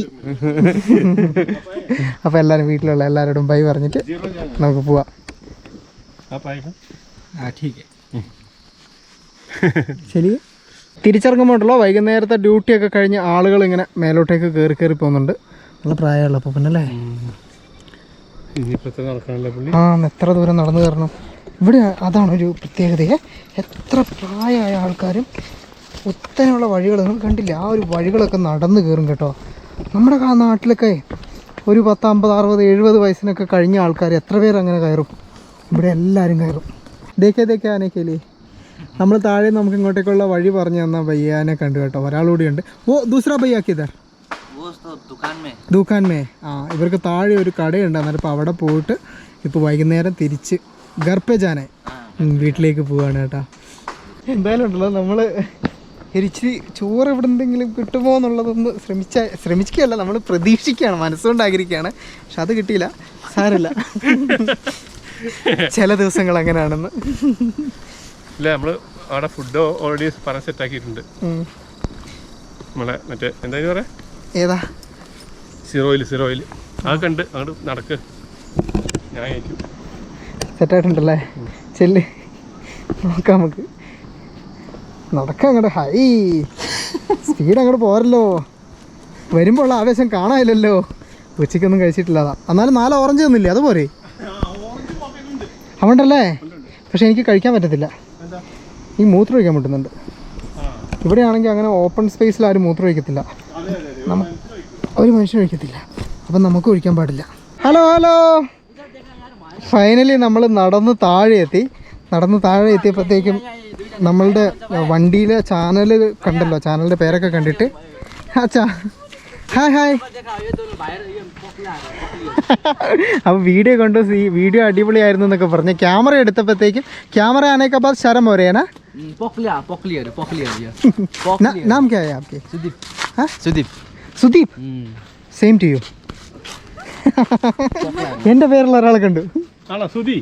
അപ്പോൾ എല്ലാവരും വീട്ടിലുള്ള എല്ലാവരോടും ബൈ പറഞ്ഞിട്ട് നമുക്ക് പോവാം आप आएगा ശരി. തിരിച്ചിറങ്ങുമ്പോണ്ടല്ലോ വൈകുന്നേരത്തെ ഡ്യൂട്ടിയൊക്കെ കഴിഞ്ഞ് ആളുകൾ ഇങ്ങനെ മേലോട്ടേക്ക് കയറി കയറി പോകുന്നുണ്ട്. നല്ല പ്രായമുള്ള അപ്പോൾ പിന്നല്ലേ ആ എത്ര ദൂരം നടന്നു കയറണം? ഇവിടെ അതാണ് ഒരു പ്രത്യേകതയെ. എത്ര പ്രായമായ ആൾക്കാരും ഒത്തനെയുള്ള വഴികളൊന്നും കണ്ടില്ല. ആ ഒരു വഴികളൊക്കെ നടന്നു കയറും കേട്ടോ. നമ്മുടെ നാട്ടിലൊക്കെ ഒരു പത്ത് അമ്പത് അറുപത് എഴുപത് വയസ്സിനൊക്കെ കഴിഞ്ഞ ആൾക്കാർ എത്ര പേര് അങ്ങനെ കയറും? ഇവിടെ എല്ലാവരും കയറും. ദേക്കേ ദേക്കേ ആനേക്കല്ലേ നമ്മൾ താഴെ നമുക്ക് ഇങ്ങോട്ടേക്കുള്ള വഴി പറഞ്ഞു തന്ന ബയ്യാനെ കണ്ടു കേട്ടോ. ഒരാളൂടിയുണ്ട് ഓ ദൂസറ ഭയ്യാക്കിയതർ ദുഖാൻ മേ. ആ ഇവർക്ക് താഴെ ഒരു കടയുണ്ട്. അന്നേരം അപ്പോൾ അവിടെ പോയിട്ട് ഇപ്പോൾ വൈകുന്നേരം തിരിച്ച് ഗർഭജാനെ വീട്ടിലേക്ക് പോവാണ് കേട്ടോ. എന്തായാലും ഉണ്ടല്ലോ നമ്മൾ ഇച്ചിരി ചോറ് ഇവിടെ എന്തെങ്കിലും കിട്ടുമോ എന്നുള്ളതൊന്ന് ശ്രമിച്ച ശ്രമിക്കുകയല്ല നമ്മൾ പ്രതീക്ഷിക്കുകയാണ്. മനസ്സുകൊണ്ട് ആഗ്രഹിക്കുകയാണ്. പക്ഷെ അത് കിട്ടിയില്ല. സാരമില്ല. [laughs] ചില ദിവസങ്ങൾ അങ്ങനെയാണെന്ന്. ഇല്ല നമ്മൾ അവിടെ ഫുഡ് ഓൾറെഡി പറഞ്ഞ് സെറ്റ് ആക്കിയിട്ടുണ്ട്. നമ്മളെ മറ്റേ എന്തായാലും പറയാ? ഏതാ? സീറോയിൽ സീറോയിൽ ആ കണ്ട് അങ്ങോട്ട് നടക്ക്. ഞാൻ ഏറ്റു സെറ്റായിട്ടുണ്ടല്ലേ ചെല്ല്. നോക്കാം നമുക്ക്. നടക്കാം അങ്ങോട്ട് ഹൈ. സ്പീഡ് അങ്ങോട്ട് പോരല്ലോ. വരുമ്പോൾ ഉള്ള ആവേശം കാണാനില്ലല്ലോ. ഉച്ചയ്ക്കൊന്നും കഴിച്ചിട്ടില്ല അതാ. എന്നാലും നാല് ഓറഞ്ച് തന്നില്ലേ? അതുപോലെ അവണ്ടല്ലേ പക്ഷെ എനിക്ക് കഴിക്കാൻ പറ്റത്തില്ല. ഈ മൂത്രം ഒഴിക്കാൻ പറ്റുന്നുണ്ട്. ഇവിടെയാണെങ്കിൽ അങ്ങനെ ഓപ്പൺ സ്പേസിൽ ആരും മൂത്രം ഒഴിക്കത്തില്ല. ഒരു മനുഷ്യൻ ഒഴിക്കത്തില്ല. അപ്പം നമുക്ക് ഒഴിക്കാൻ പാടില്ല. ഹലോ ഹലോ ഫൈനലി നമ്മൾ നടന്ന് താഴെ എത്തി. നടന്ന് താഴെ എത്തിയപ്പോഴത്തേക്കും നമ്മളുടെ വണ്ടിയിലെ ചാനൽ കണ്ടല്ലോ. ചാനലിന്റെ പേരൊക്കെ കണ്ടിട്ട്. അച്ഛാ ഹായ് ഹായ് അപ്പോൾ വീഡിയോ കണ്ടു സീ വീഡിയോ അടിപൊളിയായിരുന്നു എന്നൊക്കെ പറഞ്ഞു ക്യാമറ എടുത്തപ്പോഴത്തേക്കും ക്യാമറ आने के बाद शर्म हो रही है ना पोखलिया पोखलियर पोखलियर ये ना, नाम क्या [laughs] है आपके सुदीप हाँ? Sudeep Sudeep same to you എൻ്റെ പേരുള്ള ഒരാളെ കണ്ടു ആണോ സുധി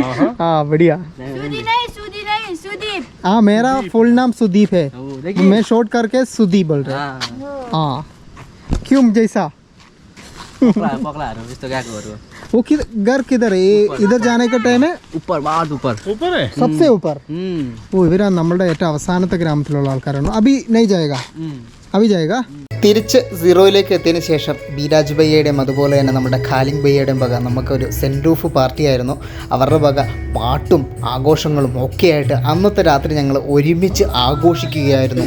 ആഹാ ആ बढ़िया सुदी नहीं सुदी नहीं सुदीप हाँ मेरा फुल नाम सुदीप है ओ देखिए मैं शॉर्ट करके सुदीप बोल रहा हाँ हाँ क्यों जैसा पोखला पोखला यस्तो गएको हरू वो किधर घर किधर है ये इधर जाने का टाइम है ऊपर बहुत ऊपर സൂപ്പറേ सबसे ऊपर हम्म ഓ ഇവരാ നമ്മളുടെ ഏറ്റവും അവസാനത്തെ ഗ്രാമത്തിലുള്ള ആൾക്കാരാണ് അഭി നൈ ജായക हम्म അഭി ജായക തിരിച്ച് സീറോയിലേക്ക് എത്തിയതിന് ശേഷം ബീരാജ് ബയ്യയുടെയും അതുപോലെ തന്നെ നമ്മുടെ ഖാലിംഗ് ബയ്യയുടെയും വക നമുക്കൊരു സെൻറ്റ് ഓഫ് പാർട്ടി ആയിരുന്നു അവരുടെ വക പാട്ടും ആഘോഷങ്ങളും ഒക്കെ ആയിട്ട് അന്നത്തെ രാത്രി ഞങ്ങൾ ഒരുമിച്ച് ആഘോഷിക്കുകയായിരുന്നു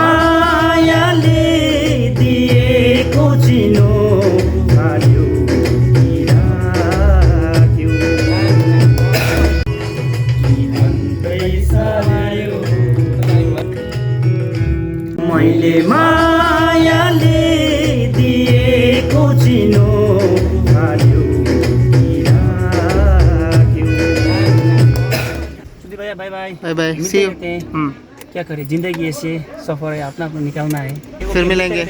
मैले मायाले दिएको चिनो खाल्यो बाय बाय बाय बाय क्या करे? ज़िंदगी ऐसे सफ़र है अपना अपना निकालना है। फिर मिलेंगे।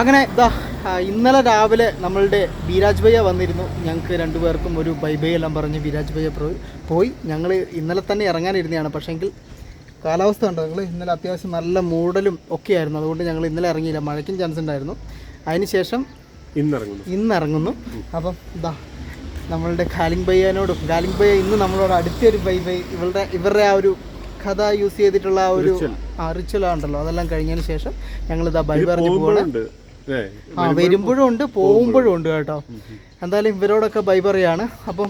अगने द। ഇന്നലെ രാവിലെ നമ്മളുടെ ബീരാജ് ഭയ്യ വന്നിരുന്നു. ഞങ്ങൾക്ക് രണ്ടുപേർക്കും ഒരു ബൈ ബൈ എല്ലാം പറഞ്ഞ് ബീരാജ് ഭയ്യ പോയി പോയി. ഞങ്ങൾ ഇന്നലെ തന്നെ ഇറങ്ങാനിരുന്നതാണ്. പക്ഷേങ്കിൽ കാലാവസ്ഥ ഉണ്ടോ നിങ്ങൾ ഇന്നലെ അത്യാവശ്യം നല്ല മൂടലും ഒക്കെ ആയിരുന്നു. അതുകൊണ്ട് ഞങ്ങൾ ഇന്നലെ ഇറങ്ങിയില്ല. മഴയ്ക്കും ചാൻസ് ഉണ്ടായിരുന്നു. അതിനുശേഷം ഇന്നിറങ്ങുന്നു. ഇന്നിറങ്ങുന്നു. ഇന്ന് ഇറങ്ങുന്നു അപ്പം ഇതാ നമ്മളുടെ ഖാലിംഗ് ബയ്യനോടും ഖാലിംഗ് ബയ്യ ഇന്ന് നമ്മളോട് അടുത്തൊരു ബൈ ബൈ ഇവരുടെ ഇവരുടെ ആ ഒരു കഥ യൂസ് ചെയ്തിട്ടുള്ള ആ ഒരു റിച്വൽ. ഉണ്ടല്ലോ അതെല്ലാം കഴിഞ്ഞതിന് ശേഷം ഞങ്ങൾ ഇതാ ബൈ പറഞ്ഞു ഏ ആ വരുമ്പോഴും ഉണ്ട് പോകുമ്പോഴും ഉണ്ട് കേട്ടോ എന്തായാലും ഇവരോടൊക്കെ ബൈ പറയാണ് അപ്പം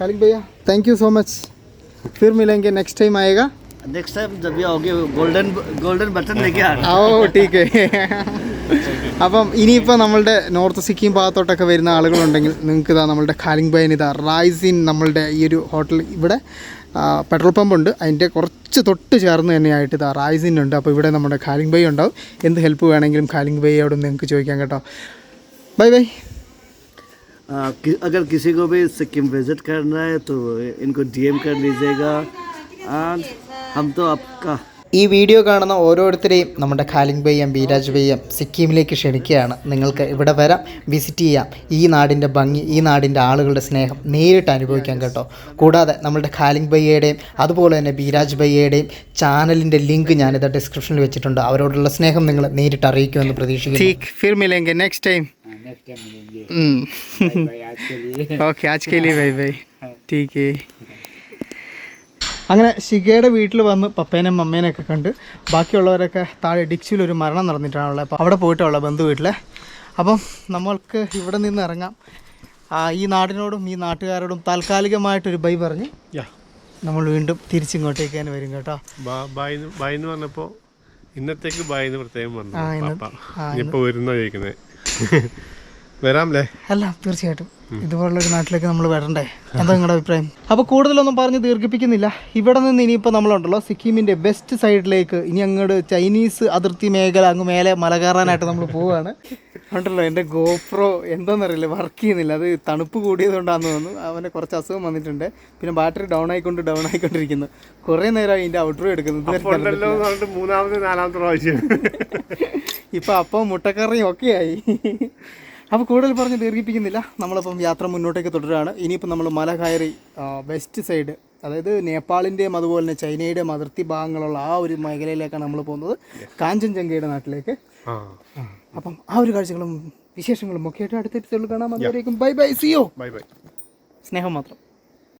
ഖാലിംഗ് ഭയ്യ താങ്ക് യു സോ മച്ച് फिर मिलेंगे नेक्स्ट टाइम आएगा नेक्स्ट टाइम जब भी आओगे गोल्डन गोल्डन बटन लेके आना ഓ ടീക്ക് അപ്പം ഇനിയിപ്പോൾ നമ്മളുടെ നോർത്ത് സിക്കിം ഭാഗത്തോട്ടൊക്കെ വരുന്ന ആളുകളുണ്ടെങ്കിൽ നിങ്ങൾക്ക് ഇതാ നമ്മളുടെ ഖാലിംഗ് ബൈൻ ഇതാ റൈസിൻ നമ്മളുടെ ഈ ഒരു ഹോട്ടൽ ഇവിടെ പെട്രോൾ പമ്പ് ഉണ്ട് അതിൻ്റെ കുറച്ച് തൊട്ട് ചേർന്ന് തന്നെയായിട്ട് ഇതാ റൈസിൻ ഉണ്ട് അപ്പോൾ ഇവിടെ നമ്മുടെ ഖാലിംഗ് ബൈ ഉണ്ടാവും എന്ത് ഹെൽപ്പ് വേണമെങ്കിലും ഖാലിംഗ് ബൈയോട് നിങ്ങൾക്ക് ചോദിക്കാം കേട്ടോ ബൈ ബൈ आ, कि, अगर किसी को भी सिक्किम विजिट करना है तो इनको डीएम कर लीजिएगा एंड हम तो आपका ഈ വീഡിയോ കാണുന്ന ഓരോരുത്തരെയും നമ്മുടെ ഖാലിംഗ് ബയ്യം ബീരാജ് ബയ്യം സിക്കിമിലേക്ക് ക്ഷണിക്കുകയാണ് നിങ്ങൾക്ക് ഇവിടെ വരാം വിസിറ്റ് ചെയ്യാം ഈ നാടിൻ്റെ ഭംഗി ഈ നാടിൻ്റെ ആളുകളുടെ സ്നേഹം നേരിട്ട് അനുഭവിക്കാം കേട്ടോ കൂടാതെ നമ്മുടെ ഖാലിംഗ് ബയ്യയുടെയും അതുപോലെ തന്നെ ബീരാജ് ബയ്യയുടെയും ചാനലിൻ്റെ ലിങ്ക് ഞാനിത് ഡിസ്ക്രിപ്ഷനിൽ വെച്ചിട്ടുണ്ട് അവരോടുള്ള സ്നേഹം നിങ്ങൾ നേരിട്ട് അറിയിക്കുമെന്ന് പ്രതീക്ഷിക്കുന്നു ഫിർ മിലെങ്കെ നെക്സ്റ്റ് ടൈം ഓക്കെ ആജ് കെ ലിയെ ബൈ ബൈ ठीक है അങ്ങനെ ശിഖയുടെ വീട്ടിൽ വന്ന് പപ്പേനെയും മമ്മേനെയൊക്കെ കണ്ട് ബാക്കിയുള്ളവരൊക്കെ താഴെ ഡിക്സിയിൽ ഒരു മരണം നടന്നിട്ടാണുള്ളത്. അപ്പോൾ അവിടെ പോയിട്ടുള്ള ബന്ധു വീട്ടിലെ. അപ്പം നമ്മൾക്ക് ഇവിടെ നിന്ന് ഇറങ്ങാം. ഈ നാടിനോടും ഈ നാട്ടുകാരോടും താൽക്കാലികമായിട്ടൊരു ബൈ പറഞ്ഞ് നമ്മൾ വീണ്ടും തിരിച്ചിങ്ങോട്ടേക്ക് തന്നെ വരും കേട്ടോ. ബായ് ബായ് എന്ന് പറഞ്ഞപ്പോൾ ഇന്നത്തേക്ക് ബൈ എന്ന് പ്രത്യേകം പറഞ്ഞു വരുന്ന ചോദിക്കുന്നത് വരാമല്ലേ? അല്ല തീർച്ചയായിട്ടും. ഇതുപോലുള്ള നാട്ടിലേക്ക് നമ്മൾ വരണ്ടേ? എന്താ നിങ്ങളുടെ അഭിപ്രായം? അപ്പോൾ കൂടുതലൊന്നും പറഞ്ഞ് ദീർഘിപ്പിക്കുന്നില്ല. ഇവിടെ നിന്ന് ഇനിയിപ്പോൾ നമ്മളുണ്ടല്ലോ സിക്കിമിന്റെ ബെസ്റ്റ് സൈഡിലേക്ക് ഇനി അങ്ങോട്ട് ചൈനീസ് അതിർത്തി മേഖല അങ്ങ് മേലെ മല കയറാനായിട്ട് നമ്മൾ പോവാണ്. ഉണ്ടല്ലോ എന്റെ ഗോപ്രോ എന്താണെന്നറിയില്ല വർക്ക് ചെയ്യുന്നില്ല. അത് തണുപ്പ് കൂടിയതുകൊണ്ടാണെന്ന് തോന്നുന്നു. അവന് കുറച്ച് അസുഖം വന്നിട്ടുണ്ട്. പിന്നെ ബാറ്ററി ഡൗൺ ആയിക്കൊണ്ട് ഡൗൺ ആയിക്കൊണ്ടിരിക്കുന്നു. കുറേ നേരമായി ഇതിന്റെ ഔട്ട്ഡോർ എടുക്കുന്നത് മൂന്നാമത് നാലാമത്തെ പ്രാവശ്യം. ഇപ്പം അപ്പം മുട്ടക്കറിയും ഒക്കെ ആയി. അപ്പോൾ കൂടുതൽ പറഞ്ഞ് ദീർഘിപ്പിക്കുന്നില്ല. നമ്മളിപ്പം യാത്ര മുന്നോട്ടേക്ക് തുടരുകയാണ് ഇനിയിപ്പം നമ്മൾ മല കയറി വെസ്റ്റ് സൈഡ് അതായത് നേപ്പാളിന്റെയും അതുപോലെ തന്നെ ചൈനയുടെയും അതിർത്തി ഭാഗങ്ങളുള്ള ആ ഒരു മേഖലയിലേക്കാണ് നമ്മൾ പോകുന്നത്. കാഞ്ചൻജംഗയുടെ നാട്ടിലേക്ക്. അപ്പം ആ ഒരു കാഴ്ചകളും വിശേഷങ്ങളും ഒക്കെ ആയിട്ട് അടുത്ത എപ്പിസോഡിൽ കാണാം. അതുവരേക്കും bye bye. See you bye bye. സ്നേഹം മാത്രം.